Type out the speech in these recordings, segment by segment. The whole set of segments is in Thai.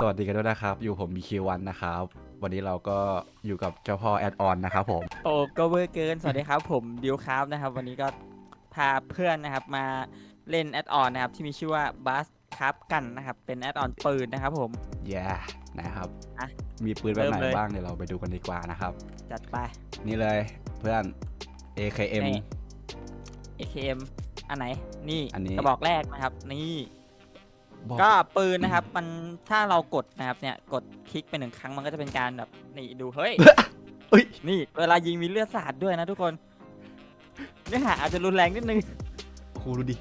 สวัสดีกันด้วยนะครับ อยู่ผม BQ1 นะครับ วันนี้เราก็อยู่กับเจ้าพ่อแอดออนนะครับผม โอ้ก็เวอร์เกิน สวัสดีครับ ผมดิวครับนะครับ วันนี้ก็พาเพื่อนนะครับมาเล่นแอดออนนะครับ ที่มีชื่อว่าบัสครับกันนะครับ เป็นแอดออนปืนนะครับผม แย่นะครับ อะมีปืนแบบไหนเริ่มเลย บ้างเดี๋ยวเราไปดูกันดีกว่านะครับ จัดไป นี่เลยเพื่อน AKM นี่ AKM อันไหน นี่อันนี้ กระบอกแรกนะครับ นี่ บอกก็ปืนนะครับ มันถ้าเรากดนะครับเนี่ยกดคลิกไปหนึ่งครั้งมันก็จะเป็นการแบบนี่ดูเฮ้ยเอ้ยนี่เวลายิงมีเลือดสาดด้วยนะทุกคนเนื้อหาอาจจะรุนแรงนิดนึงครูดูดิ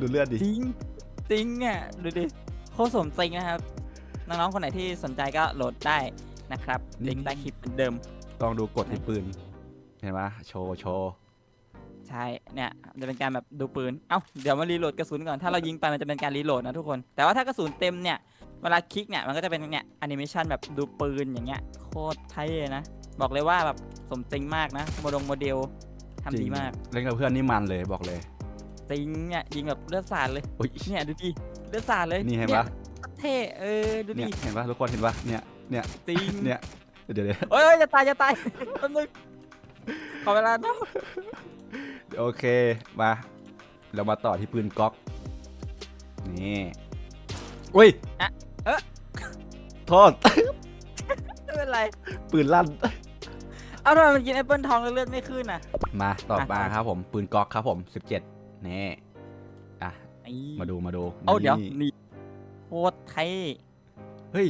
ดูเลือดดิจริงจริงเนี่ยดูดิโคตรสมจริงนะครับ น้องๆคนไหนที่สนใจก็โหลดได้นะครับลิงก์ใต้คลิปเหมือนเดิม ลองดูกดที่ปืน เห็นไหมโชว์โชว์ ใช่เนี่ยจะเป็นการแบบดูปืน เอ้าเดี๋ยวมารีโหลดกระสุนก่อน ถ้าเรายิงไปมันจะเป็นการรีโหลดนะทุกคน แต่ว่าถ้ากระสุนเต็มเนี่ย เวลาคลิกเนี่ยมันก็จะเป็นเนี่ยแอนิเมชันแบบดูปืนอย่างเงี้ยโคตรเท่นะ บอกเลยว่าแบบสมจริงมากนะโมดงโมเดลทำดีมาก เล่นกับเพื่อนนี่มันเลยบอกเลยจริงเนี่ยยิงแบบเลือดสาดเลยโอ้ยเนี่ยดูดิเลือดสาดเลยนี่เห็นยปะเท่เออดูเนี่ดิยเห็นปะทุกคนเห็นปะเนี่ยเนี่ยจริงเนี่ยเดี๋ยวเดี๋ยวเอ้ยจะตายจะตายแป๊บนึงขอเวลาหน่อย โอเค มา เรามาต่อที่ปืนก๊อก นี่อุ้ยอะเอ๊ะ โทษ ไม่เป็นไร ปืนลั่น เอาทำไมมันกินแอปเปิลทองแล้วเลือดไม่ขึ้นอะ มาต่ออะมาต่อครับผม ปืนก๊อกครับผม 17 นี่ อะ ไอ้มาดูมาดูเอาเดี๋ยวนี่นี่โคตรเท่เฮ้ย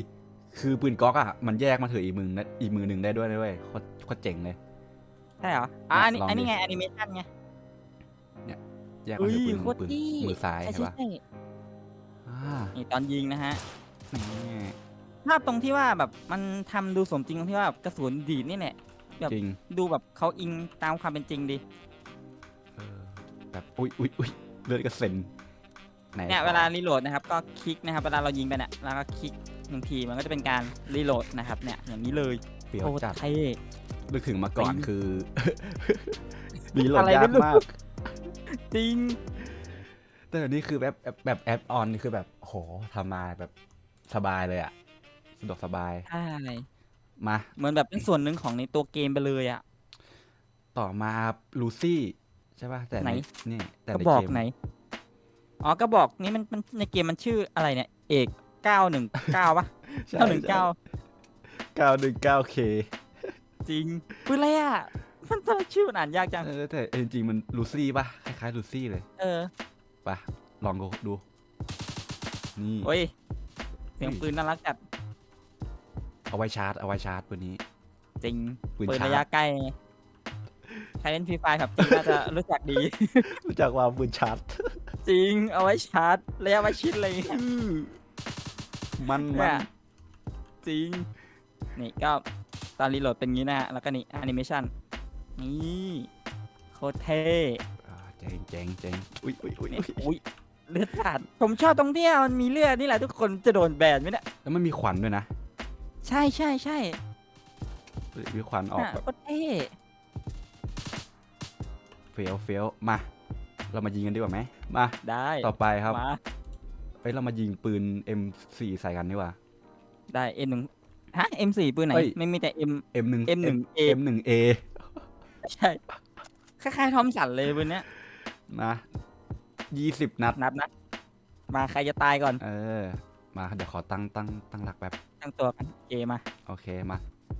คือปืนก๊อกอะ มันแยกมาถืออีกมือนะอีกมือหนึ่งได้ด้วยนะเว้ยโคตรโคตรเจ๋งเลย ใช่เหรออะอันนี้ลองดิ อันนี้ไงแอนิเมชันไง แยกมาอุ้ยถือปืนโคตรปืนเท่มือซ้ายใช่ใช่ใช่ปะใช่อ่านี่ตอนยิงนะฮะ นี่ภาพตรงที่ว่าแบบมันทำดูสมจริงตรงที่ว่าแบบกระสุนดีดนี่แหละ แบบ จริงดูแบบเขาอิงตามความเป็นจริงดีเออแบบอุ้ยอุ้ยอุ้ยเลือดกระเซ็นไหนเนี่ยขอเวลารีโหลดนะครับก็คลิกนะครับเวลาเรายิงไปเนี่ยแล้วก็คลิกหนึ่งทีมันก็จะเป็นการรีโหลดนะครับเนี่ยอย่างนี้เลยเปรี้ยวโคตรจัด เท่ นึกถึงมาก่อนจริงคือมีโหลดอะไรยาไม่กรู้ มาก จริง แต่เดี๋ยวนี้คือแบบแบบแบบแอดออนนี่คือแบบโหทำมาแบบสบายเลยอะสะดวกสบาย ใช่มา เหมือนแบบเป็นส่วนหนึ่งของในตัวเกมไปเลยอะ ต่อมาลูซี่ใช่ป่ะแต่ไหน นี่แต่กระในบอกเกมไหน อ๋อกระบอกนี้มันมันในเกมมันชื่ออะไรเนี่ย เอกเก้าหนึ่งเก้าปะใช่เก้าหนึ่งเก้าเก้าหนึ่งเก้าเคจริงปืนอะไรอะ มันตัวชื่อมันอ่านยากจัง เออแต่จริงๆมันลูซี่ป่ะคล้ายๆลูซี่เลยเออป่ะลองดูดู นี่ โอ้ย เสียงปืนน่ารักจัด เอาไว้ชาร์จ เอาไว้ชาร์จปืนนี้ จริง ปืนปืนชาระร์ยะจใกล้ไงใครเล่นฟรีไฟครับจริงน่าจะรู้จักดี รู้จักว่าปืนชาร์จ จริง เอาไว้ชาร์จระยะประชิดอะไรอย่างเงี้ยมันมัเนี่นยจริง นี่ก็ตอนรีโหลดเป็นงี้นะฮะ แล้วก็นี่แอนิเมชัน นี่โคตรเท่อ่าเจ๋งเจ๋งเจ๋งอุ้ยอุ้ยอุ้ยเนี่ยอุ๊ยอุ้ยเลือดสาดผมชอบตรงที่มันมีเลือดนี่แหละทุกคนจะโดนแบนไหมเนี่ยแล้วมันมีควันด้วยนะใช่ใช่ใช่มีควันออกน่ะแบบโคตรเท่เฟี้ยวเฟี้ยวมา เรามายิงกันดีกว่าไหมมาได้ต่อไปครับมาเอ้ยเรามายิงปืน M4 ใส่กันดีกว่าได้ M หนึ่งฮะ M สี่ปืนไหนเอ้ยไม่มีแต่ M M1 M1A M1A ใช่คล้ายๆทอมสันเลยปืนเนี้ยนะยี่สิบนัด นับนะมาใครจะตายก่อนเออ มาเดี๋ยวขอตั้งตั้งตั้งหลักแบบตั้งตัวกันเกมา โอเคมา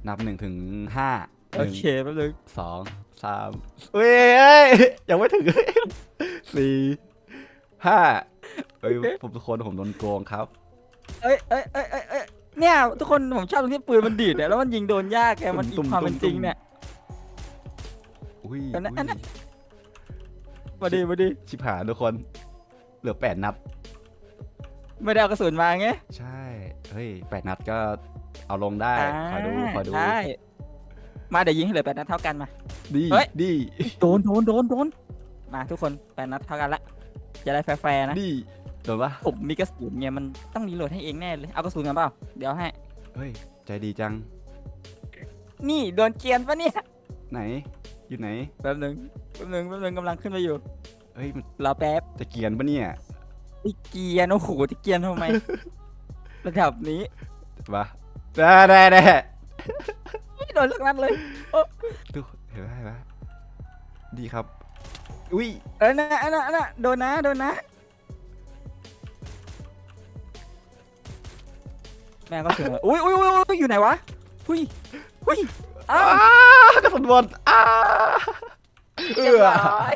นับหนึ่งถึงห้าหโอนึ่งเคแป๊บนึงสองสามเอ้ยเอ้ยยังไม่ถึงสี่ห้าเอ้ยผมทุกคนผมโดนโกงครับเอ้ยเอ้ยเอ้ยเอ้ยเอ้ยเนี่ย ทุกคนผมชอบตรงที่ปืนมันดีดเนี่ยแล้วมันยิงโดนยากแกมันอีตุ้กมๆความเป็นจริงตุ้มๆเนี่ย อุ้ยอันนั้นอันนั้นอุ้ยมาดีมาดีชิบหายทุกคน เหลือแปดนัด ไม่ได้เอากระสุนมาไงใช่ เฮ้ยแปดนัดก็เอาลงได้ คอยดู คอยดู ใช่มาเดี๋ยวยิงให้เหลือแปดนัดเท่ากันมา ดีเฮ้ย ดีโดนโดนโดนโดนมาทุกคนแปดนัดเท่ากันละ จะได้แฟร์ๆนะ ดีโดนปะผมมีกระสุนไงมันต้องรีโหลดให้เองแน่เลย เอากระสุนกันเปล่า เดี๋ยวให้ เฮ้ย ใจดีจัง นี่โดนเกรียนปะเนี่ย ไหน อยู่ไหนแป๊บนึงแป๊บนึงแป๊บนึงกำลังขึ้นมาอยู่เฮ้ยมันรอแป๊บจะเกรียนปะเนี่ยไอ้เกรียนโอ้โหจะเกรียนทำไมระดับนี้มาแน่แน่แน่ไม่โดนสักนัดเลยดูเห็นไหมเห็นไหมดีครับ อุ้ยเออนะอันน่ะอันน่ะโดนนะโดนนะแม่ก็ถึงแล้วอุ้ยอุ้ยอุ้ยอุ้ยอยู่ไหนวะอุ้ยอุ้ย อ้าวอ้ากระสุนบอลอ้าเอเรียบอร้อย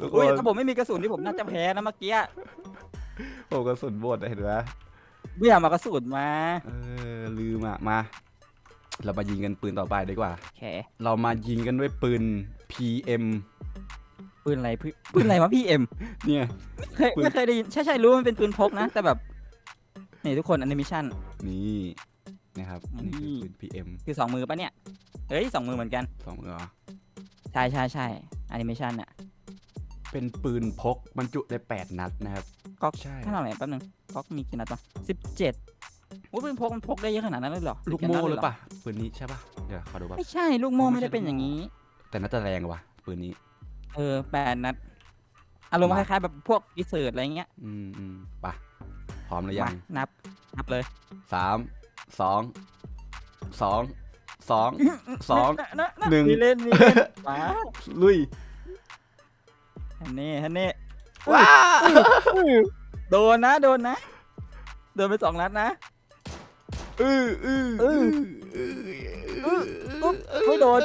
ทุกคอุ้ยนถ้าผมไม่มีกระสุนที่ผมน่าจะแพ้นะเมื่อกี้ผมกระสุนบดเห็นไหมไม่อยากมากระสุนมาเออลืมอะมา เรามายิงกันปืนต่อไปดีกว่าโอเคเรามายิงกันด้วยปืน PM ปืนอะไรปืนปืนอะไรวะพี่เอ็มเนี่ย เคยไม่เคยได้ยินใช่ใช่รู้ว่ามันเป็นปืนพกนะ แต่แบบนี่ทุกคนแอนิเมชันนี่ นะครับอันนี่คือนี่ปืน PM คือสองมือปะเนี่ย เฮ้ยสองมือเหมือนกัน สองมือเหรอใช่ใช่ใช่แอนิเมชันอะเป็นปืนพกบรรจุได้8นัดนะครับ ก๊อกใช่เท่าไหร่แป๊บนึงก๊อกมีกี่นัดวะสิบเจ็ดโอ้ยปืนพกมันพกได้เยอะขนาดนั้นเลยเหรอลูก17โม่นัดหเยรือเปล่าปืนนี้ใช่ป่ะเดี๋ยวขอดูป่ะไม่ใช่ลูกโม่ไม่ไม่ใช่ได้เป็นลูกโม่อย่างนี้ แต่น่าจะแรงกว่าปืนนี้ เออแปดนัดอารมณ์มาคล้ายๆแบบพวกดิเซอร์อะไรเงี้ย อืมอืมไปะพร้อมหรือยัมางนับ นับเลยสาม สองสองสองสองนะนะนะหนึ่ง มีเล่นมีเล่นมาลุยฮันนี่ฮันนี่ว้าโดนนะ โดนนะ โดนไปสองนัดนะ อืออืออืออืออืออุ๊บไม่โดน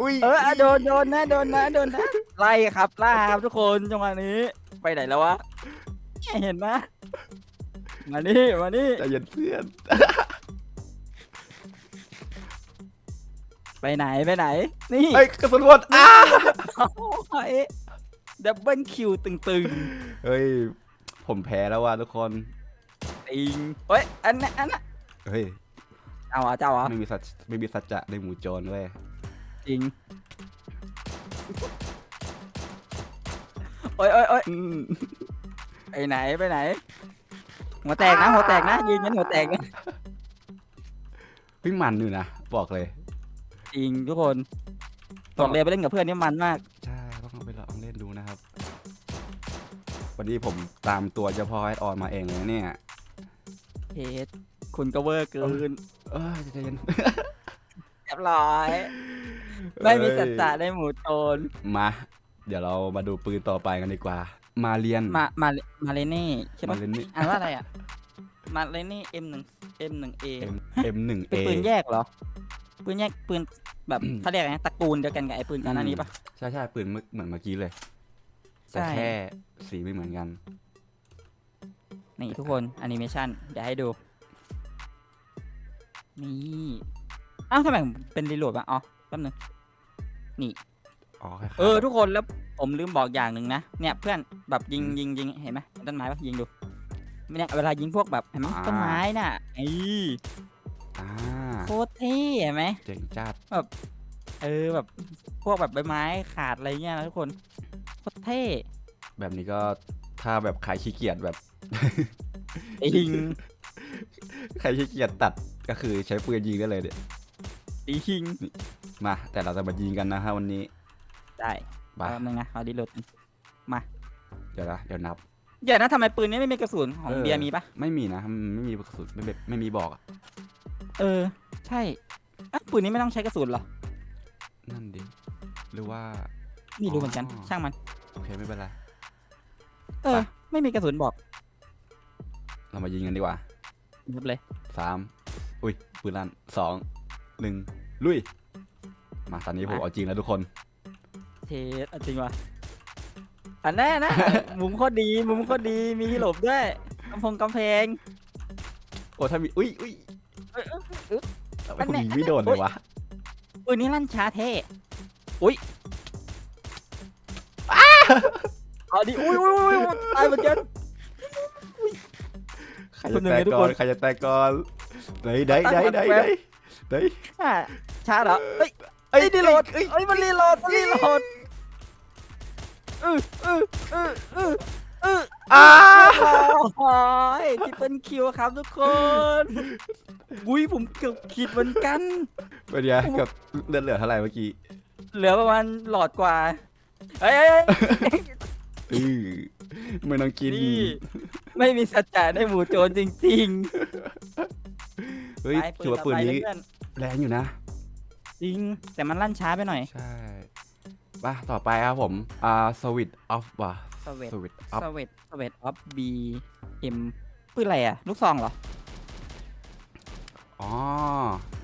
อุ้ยเอออะโดนโดนนะ โดนนะ โดนนะ ไล่ครับล่าครับทุกคนจังหวะนี้ ไปไหนแล้ววะไม่ เห็นนะมานี่มานี่ใจเย็นเพื่อน ไปไหนไปไหน นี่เอ้ยกระสุนหมดอ้าโอ้ยดับเบิลคิวตึงเฮ้ย ผมแพ้แล้วว่ะทุกคน ๆติงเฮ้ยอันนั้นอันนั้นเฮ้ย เอาอะเจ้าอะไม่มีสัจไม่มีสัจจะในหมู่โจรเว้ยจริงโอ้ยโอ้ยโอ้ยอืม ไปไหนไปไหน หัวแตกนะหัวแตกนะยืนยันหัวแตกนะเฮ้ยมันอยู่นะบอกเลย จริงทุกคนบอกเลยไปเล่นกับเพื่อนนี่มันมาก ใช่ต้องเอาไปลองเล่นดูนะครับ วันนี้ผมตามตัวเจ้าพ่อไอออนมาเองเลยนะเนี่ย เฮดคุณก็เวอร์เกินเออใจเย็นเรียบร้อย ไม่มีสัจจะในหมู่โจรมา เดี๋ยวเรามาดูปืนต่อไปกันดีกว่า มาเรียน มามามาเลเน่ใช่ปะมาเรียนนี่อ่านว่าอะไรอะ มาเลเน่ M หนึ่ง M หนึ่ง A M M หนึ่งเป็น A ปืนแยกเหรอ ปืนแยกปืนแบบเขาเรียกอะไรนะตระกูลเดียวกันกับไอ้ปืนก่อนหน้านี้ปะ ใช่ใช่ปืนเมื่อเหมือนเมื่อกี้เลย แต่ใช่ แค่สีไม่เหมือนกัน นี่ทุกคนแอนิเมชันเดี๋ยวให้ดู นี่อ้าวทำไมผมเป็นรีโหลดวะอ๋อแป๊บนึง อ๋อคล้ายๆเออ ทุกคนแล้ว ผมลืมบอกอย่างหนึ่งนะ เนี่ยเพื่อนแบบยิงยิงยิงเห็นไหมต้นไม้ปะยิงดูเนี่ยเวลายิงพวกแบบเห็นไหมต้นไม้น่ะไอ้อ่าโคตรเท่เห็นไหมเจ๋งจัดเออแบบพวกแบบใบไม้ขาดอะไรเงี้ยนะทุกคนโคตรเท่แบบนี้ก็ถ้าแบบใครขี้เกียจแบบจริง ใครขี้เกียจตัดก็คือใช้ปืนยิงได้เลยเนี่ยจริงมา แต่เราจะมายิงกันนะฮะวันนี้ ได้ บาแป๊บนึงนะเอาดีโหลดเดี๋ยวนะเดี๋ยวนับ เดี๋ยวนะทำไมปืนนี้ไม่มีกระสุนของเออ เบียร์มีปะไม่มีนะมันไม่มีกระสุนไม่แบบไม่มีบอกอะเออ ใช่อะปืนนี้ไม่ต้องใช้กระสุนเหรอนั่นดิหรือว่า ไม่รู้เหมือนกัน อ๋อ ช่างมัน โอเคไม่เป็นไร เออไม่มีกระสุนบอกเรามายิงกันดีกว่ายับเลย สามอุ้ยปืนลั่นสองหนึ่งลุย มาตอนนี้ผมมา เอาจริงแล้วทุกคน เทสเอาจริงว่ะอันแน่นะ มุมโคตรดี มุมโคตรดี มีที่หลบด้วยกำพงกำแพงโอ้ถ้ามี อุ้ยอุ้ยเอ้ยเอ้ยเอ้ย ทำไมอันผมเนี้ยยิงไม่โดนเลยวะปืนนี้ลั่นช้าเท่อุ้ยเอาดิอุ้ยอุ้ยอุ้ยอุ้ยตายเหมือนกัน ใครคจะนหนึ่งแตไงกทุกก่คอนนใครจะแตกก่อนไหนไหนไหนไหนแป๊บไหนไหนช้าช้าเหรอเอ้ยเอ้ยเอ้ยรีโหลดเอ้ยเอ้ยมันรีโหลดมันรีโหลดเออเออเออเออเอออ้าโอ้ยที่เป็นคิวครับทุกคนอุ้ยผมเกือบขีดเหมือนกัน เป็นไงกับเลือดเหลือเท่าไหร่เมื่อกี้เหลือประมาณหลอดกว่าเอ้ยเอ้ยเอ้ยอือไม่ต้องกินนี่ไม่มีสัจจะในหมู่โจรจริงเฮ้ยๆไปถือว่าปืนต่ไปนี้เพื่อนแรงอยู่นะ จริงแต่มันลั่นช้าไปหน่อย ใช่ ป่ะ ต่อไปครับผม อ่าสวิตออฟว่ะสเวตสวิตออฟสเวตสเวตออฟบีเอ็มปืนอะไรอะ ลูกซองเหรออ๋อ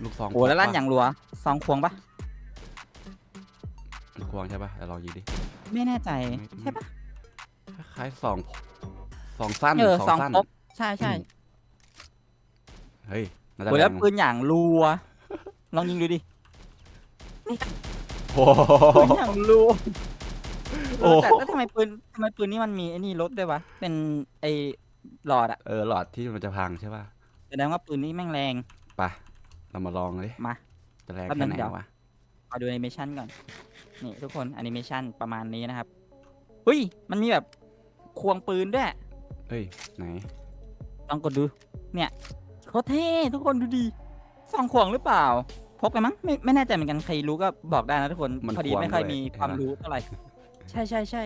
ลูกซองโอ้แล้วลั่นอย่างรัวซองควงปะลูกควงใช่ป่ะเดี๋ยวลองยิงดิ ไม่แน่ใจไม่ใช่ปะคล้ายๆสองสองสั้นเออสซอองงสั้น ครบใช่ใช่เฮ้ยน่าจะโอ้แรแล้วงปืนอย่างรัว ลองยิงดูดิโอ้ ปืนอย่างรัวโอ้เออแต่แล้วทำไมปืนทำไมปืนนี้มันมีไอ้นี่รถด้วยวะ เป็นไอ้หลอดอะเออหลอดที่มันจะพังใช่ป่ะแสดงว่าปืนนี้แม่งแรง ไปเรามาลองดิมาจะแรงแป๊บนึแค่งไหนเดี๋ยว วะเอาดูแอนิเมชันก่อน นี่ทุกคนแอนิเมชันประมาณนี้นะครับเฮ้ย มันมีแบบควงปืนด้วยเฮ้ยไหนลองกดดู เนี่ยโคตรเท่ทุกคนดูดีสองควงหรือเปล่า พกไปมั้งไม่ไม่แน่ใจเหมือนกันใครรู้ก็บอกได้นะทุกคนมันพอดีควงไม่ค่อยด้วยมีเห็นความปะ รู้เท่าไหร่ใช่ใช่ใช่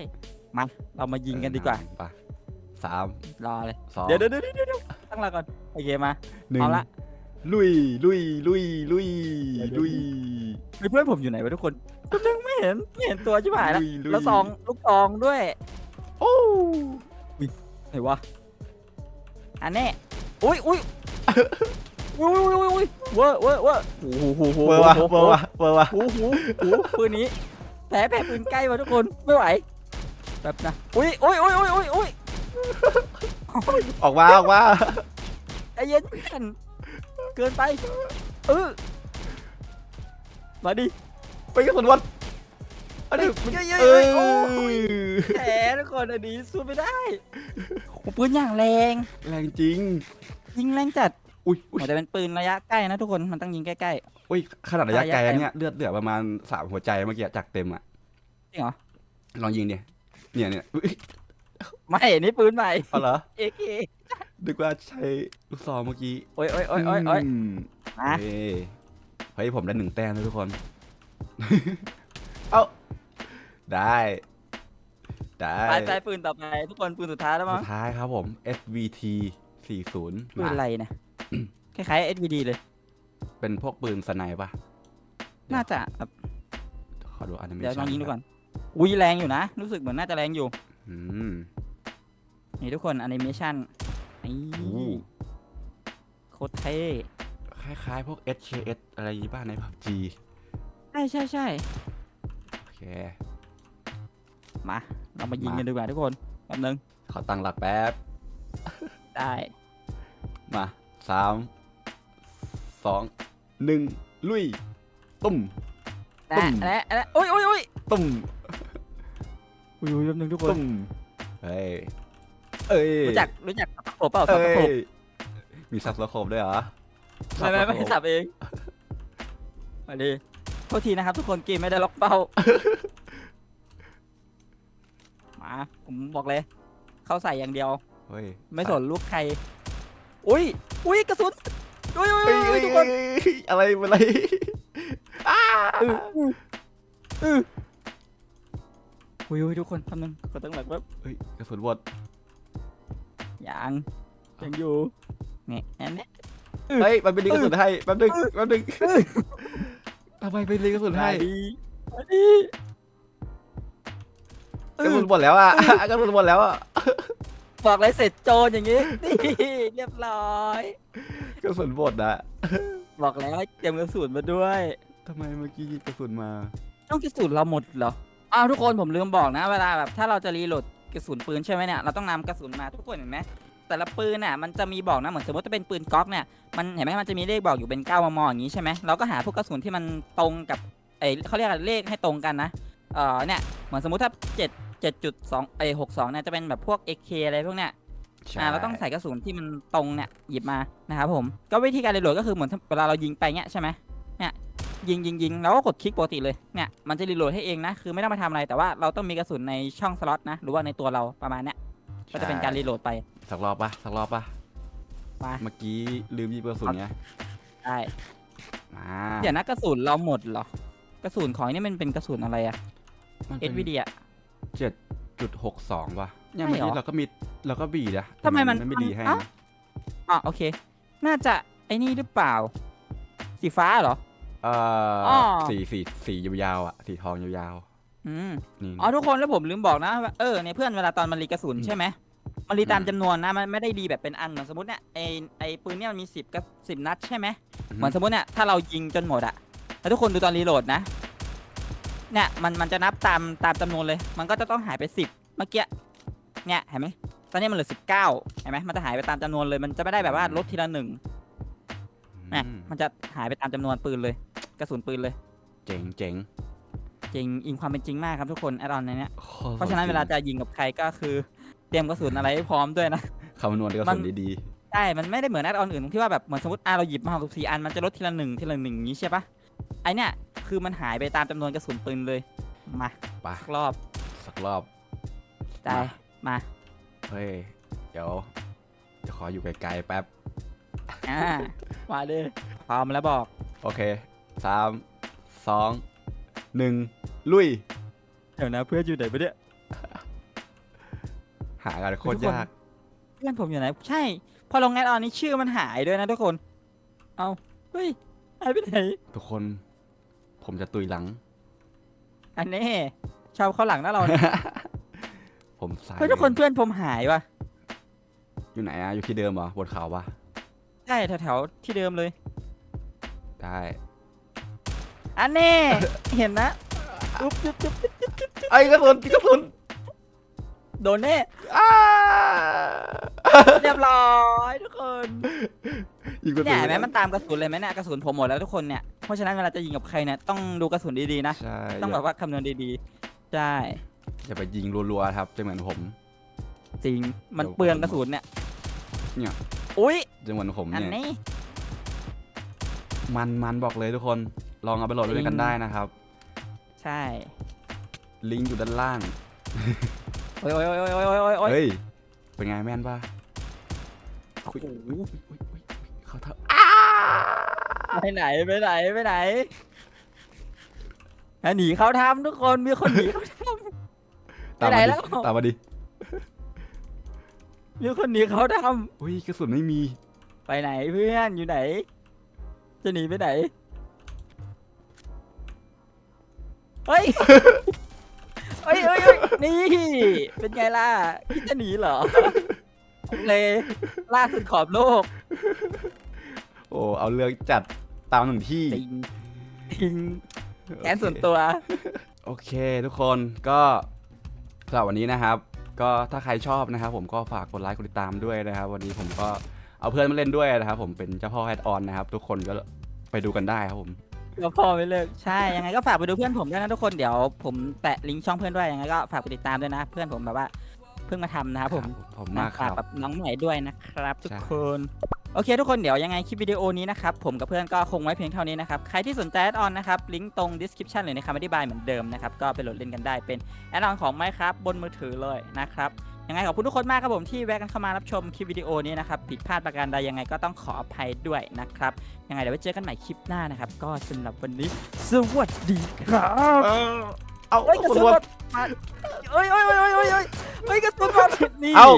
มาเรามายิงกันดีกว่า ไปสามรอเลยสองเดี๋ยวเดี๋ยวเดี๋ยวเดี๋ยวเดี๋ยวตั้งหลักก่อนโอเคมา หนึ่งเอาละ ลุยลุยลุยลุยเดี๋ยวลุย เฮ้ยเพื่อนผมอยู่ไหนวะทุกคนแป๊บนึงไม่เห็นไม่เห็นตัวชิบหายแล้วลุยลุย แล้วซองลูกซองด้วยโอ้ไหนวะอันแน่อุ้ยอุ้ย อุ้ยอุ้ยอุ้ยอุ้ยเวอร์เวอร์เวอร์โอ้โหโอ้โหเบอร์วะเบอร์วะเบอร์วะโอ้โหโอ้โหปืนนี้แผลแผลปืนใกล้ว่ะทุกคนไม่ไหวแบบนะอุ้ยอุ้ยอุ้ยอุ้ยอุ้ยอุ้ยออกมาออกมาใจเย็นเพื่อนเกินไปเออมาดิไปกระสุนวัดอันนี้เย้ยเย้ยเอเย้อยโอ้ยแผลทุกคนอันนี้สู้ไม่ได้โอ้ปืนอย่างแรง แรงจริงยิงแรงจัด อุ้ยอุ้ยแต่เป็นปืนระยะใกล้นะทุกคนมันต้องยิงใกล้ อุ้ยขนาดระยะระยะไกลไกล เนี่ยเลือดเหลือประมาณสามหัวใจเมื่อกี้จากเต็มอะๆจริงเหรอลองยิงดิเนี่ยเนี่ยอุ๊ยไม่นี่ปืนใหม่เอาเหรอเอเคนึกว่าใช้ลูกซองเมื่อกี้โอ้ยโอ้ยโอ้ยโอ้ยโอ้ยมมาเฮ้ยเฮ้ยผมได้หนึ่งแต้มแล้วทุกคน เอ้าได้ ได้ ไปไปปืนต่อไปทุกคนปืนสุดท้ายแล้วมั้สุงดท้ายครับผม SVT 40ปืนอะไรนะ คล้ายๆ SVD เลย เป็นพวกปืนสไนป์ปะน่าจะแบบขอดูอนิเมชั่นเดี๋ยวลองยิงดูก่อนอุ้ยแรงอยู่นะ รู้สึกเหมือนน่าจะแรงอยู่อืมนี่ทุกคนแอนิเมชันนี่โอ้โคตรเท่คล้ายๆ พวก SKS อะไรอย่างงี้บ้างใน PUBG ใช่ใช่ใช่โอเค มา เรามายิงมากันดีกว่าทุกคนแป๊บนึง ขอตั้งหลักแป๊บ ได้มา สามสองหนึ่งลุย ตุ้มและตุ้มและและอุ้ยอุ้ยอุ้ยตุ้มอุ้ยอุ้ยแป๊บนึงทุกคนตุ้มเฮ้ยเอ้ยรู้จักรู้จักสับตะโขบเปล่าสับเอ้ตะโขบยมีซับสโคปด้วยเหรอไม่ไม่ไม่ซับสโคปสับเองมาดิโทษทีนะครับ ทุกคนเกมไม่ได้ล็อกเป้ามาผมบอกเลย เข้าใส่อย่างเดียว เฮ้ยไม่สนลูกใคร อุ้ยอุ้ยกระสุนอุ้ยอุ้ยเอ้ยอุ้เอ้ยยทุกคนเอ้ยอะไรอะไรอ้าอืออืออืออุ้ยอุ้ยทุกคนทำนึงกดตั้งหลักแบบเฮ้ยกระสุนหมดยังยังอยู่เนี่ยแอนเนี่ยเฮ้ยมันเป็นลิงกระสุนให้แป๊บนึงเออแป๊บนึงเออทำไมเป็นลิงกระสุนให้มาดีมาดีกระสุนหมดแล้วอะกระสุนหมดแล้วอะ บอกเลยเสร็จโจรอย่างงี้ นี่เรียบร้อย กระสุนหมดอะบอกแล้วให้เตรียมกระสุนมาด้วยทำไมเมื่อกี้ยิงกระสุนมา ต้องกระสุนเราหมดเหรออ้าวทุกคนผมลืมบอกนะ เวลาแบบถ้าเราจะรีโหลดกระสุนปืนใช่ไหมเนี่ยเราต้องนำกระสุนมาทุกคนเห็นไหมแต่ละปืนน่ะมันจะมีบอกนะเหมือนสมมติถ้าเป็นปืนก๊อกเนี่ยมันเห็นไหมมันจะมีเลขบอกอยู่เป็น9มมอย่างนี้ใช่ไหมเราก็หาพวกกระสุนที่มันตรงกับไอเขาเรียกอะไรเลขให้ตรงกันนะเออเนี่ยเหมือนสมมติถ้า7 เจ็ดจุดไอหกสองเนี่ยจะเป็นแบบพวกเอเคอะไรพวกเนี้ยอ่าเราต้องใส่กระสุนที่มันตรงเนี่ยหยิบมานะครับผมก็วิธีการเรีโหลดก็คือเหมือนเวลาเรายิงไปเนี้ยใช่ไหมเนี่ยยิงยิงยิงแล้วก็กดคลิกปกติเลยเนี่ยมันจะรีโหลดให้เองนะคือไม่ต้องมาทำอะไรแต่ว่าเราต้องมีกระสุนในช่องสล็อตนะหรือว่าในตัวเราประมาณเนี้ยก็จะเป็นการรีโหลดไปสักรอบปะสักรอบปะมาเมื่อกี้ลืมยิงกระสุนไงใช่าเดี๋ยวนะกระสุนเราหมดเหรอกระสุนของนี่มันเป็นกระสุนอะไรอะเอ็ดวีดีอะ เจ็ดจุดหว่ะเนี่ยใช่เมื่อกี้เราก็มีเราก็บีนะทำไมมันไม่ดีให้อ๋อโอเค น่าจะไอ้นี่หรือเปล่า สีฟ้าเหรอ เอ่อสีสีสียาวๆอะสีทองยาวๆอ๋อทุกคนแล้วผมลืมบอกนะเออเนี่ยเพื่อนเวลาตอนมันรีกระสุนใช่ไหมมันรีตามอืมจำนวนนะมันไม่ได้ดีแบบเป็นอันเหมือนสมมติเนี่ยไอไอปืนเนี่ยมันมีสิบกับสิบนัดใช่ไหมเหมือนสมมติเนี่ยถ้าเรายิงจนหมดอะแล้วทุกคนดูตอนรีโหลดนะ เนี่ยมันมันจะนับตามตามจำนวนเลย มันก็จะต้องหายไปสิบเมื่อกี้เนี่ยเห็นไหมตอนนี้มันเหลือสิบเก้าเห็นไหมมันจะหายไปตามจำนวนเลย มันจะไม่ได้แบบว่าลดทีละหนึ่งเนี่ยอืมมันจะหายไปตามจำนวนปืนเลย กระสุนปืนเลย เจ๋งเจ๋งจริงอิงความเป็นจริงมากครับทุกคนแอดออนในเนี้ยโคตเพราะฉะนั้นจงเวลาจะยิงกับใครก็คือ เตรียมกระสุนอะไรให้พร้อมด้วยนะคำนวณกระมัสุนนดีใช่มันไม่ได้เหมือนแอดออนอื่นตรงที่ว่าแบบเหมือนสมมติอะเราหยิบมาหกสี่อันมันจะลดทีละหนึ่งทีละหนึ่งอย่างนี้ใช่ปะไอเนี้ย คือมันหายไปตามจำนวนกระสุนปืนเลย มาๆไปะสักรอบสักรอบ ได้มามา เฮ้ย เดี๋ยว จะขออยู่ไกลๆแป๊บ อ่า มาดิพร้อมแล้วบอก โอเคสามสองหนึ่งลุย เดี๋ยวนะเพื่อนอยู่ไหนปะเนี่ยหากันโคตรทุกคนยาก เพื่อนผมอยู่ไหน ใช่ พอลงแอดออนนี่ชื่อมันหายด้วยนะทุกคน เอาเฮ้ย หายไปไหน ทุกคน ผมจะตุยหลัง อันนี้ชอบเข้าหลังนะเราเนี่ยผมสายเฮ้ยทุกคนเพื่อนผมหายว่ะอยู่ไหนอะอยู่ที่เดิมเหรอบนเขาปะใช่แถวๆที่เดิมเลย ได้อันนี้เห็นนะอุ๊บจุ๊บจุ๊บไอ้กระสุนกระสุนโดนแน่อ้าเรียบร้อยทุกคน ยิงกระสุเนี่ยนเห็นไหมมันตามกระสุนเลยไหมเนี่ยกระสุนผมหมดแล้วทุกคนเนี่ยเพ ราะฉะนั้นเวลาจะยิงกับใครเนี่ยต้องดูกระสุนดีๆนะ ใช่ต้องแบบว่าคำนวณดีๆ ใช่ อย่าไปยิงรัวๆครับ จะเหมือนผม จริง มันเดี๋ยวเปลืองกระสุนเนี่ย เนี่ย อุ้ยจะเหมือนผมอันเนี่ย นี้ มันมันบอกเลยทุกคน ลองเอาไปโหลดเล่นกันได้นะครับ ใช่ ลิงก์อยู่ด้านล่าง โอ้ยโอ้ยโอ้ยโอ้ยโอ้ยโอ้ยโอ้ยเฮ้ย เป็นไงแม่นปะโอ้โหอุ๊ยอุ๊ยอุ๊ยเขาท ไปไหนไปไหนไปไหนอะหนีเขาทำทุกคนมีคนหนีเขาทำไปไหนมาแล้ดิวตามมาดิำมีคนหนีเขาทอุ้ยกระสุนไม่มีำไปไหนเพื่อนอยู่ไหน จะหนีไปไหนเฮ้ยเฮ้ยเฮ้ยเฮ้ยนี่เป็นไงล่ะคิดจะหนีเหรอเลยล่าสุดขอบโลก โอ้เอาเรื่องจัด ตามหนึ่งที่ จริงจริงแอนส่วนตัว โอเคทุกคนก็สำหรับวันนี้นะครับ ก็ถ้าใครชอบนะครับ ผมก็ฝากกดไลค์กดติดตามด้วยนะครับ วันนี้ผมก็เอาเพื่อนมาเล่นด้วยนะครับ ผมเป็นเจ้าพ่อแฮดออนนะครับ ทุกคนก็ไปดูกันได้ครับผมก็พอไม่เลิกใช่ยังไงก็ฝากไปดูเพื่อนผมด้วยนะทุกคนเดี๋ยวผมแปะลิงก์ช่องเพื่อนด้วยยังไงก็ฝากไปติดตามด้วยนะ เพื่อนผมแบบว่าเพิ่งมาทำนะครับผมผมมากคฝารักบ แบบน้องใหม่ด้วยนะครับ ทุกใช่ คน โอเคทุกคนเดี๋ยวยังไงคลิปวิดีโอนี้นะครับผมกับเพื่อนก็คงไว้เพียงเท่านี้นะครับใครที่สนใจแอดออนนะครับลิงก์ตรง description หรือในคำอธิบายเหมือนเดิมนะครับก็ไปโหลดเล่นกันได้เป็นแอดออนของไมครับบนมือถือเลยนะครับยังไงขอบคุณทุกคนมากครับผมที่แวะกันเข้ามารับชมคลิปวิดีโอนี้นะครับผิดพลาดประการใดยังไงก็ต้องขออภัยด้วยนะครับยังไงเดี๋ยวไว้เจอกันใหม่คลิปหน้านะครับก็สำหรับวันนี้ สวัสดีครับเออเอาเฮ้ยกระคุณสุนวหมนดมาเอ้ยเอ้ยเอ้ยเอ้ยเอ้ยเอ้ยกระสุนหมดนี่เอ้า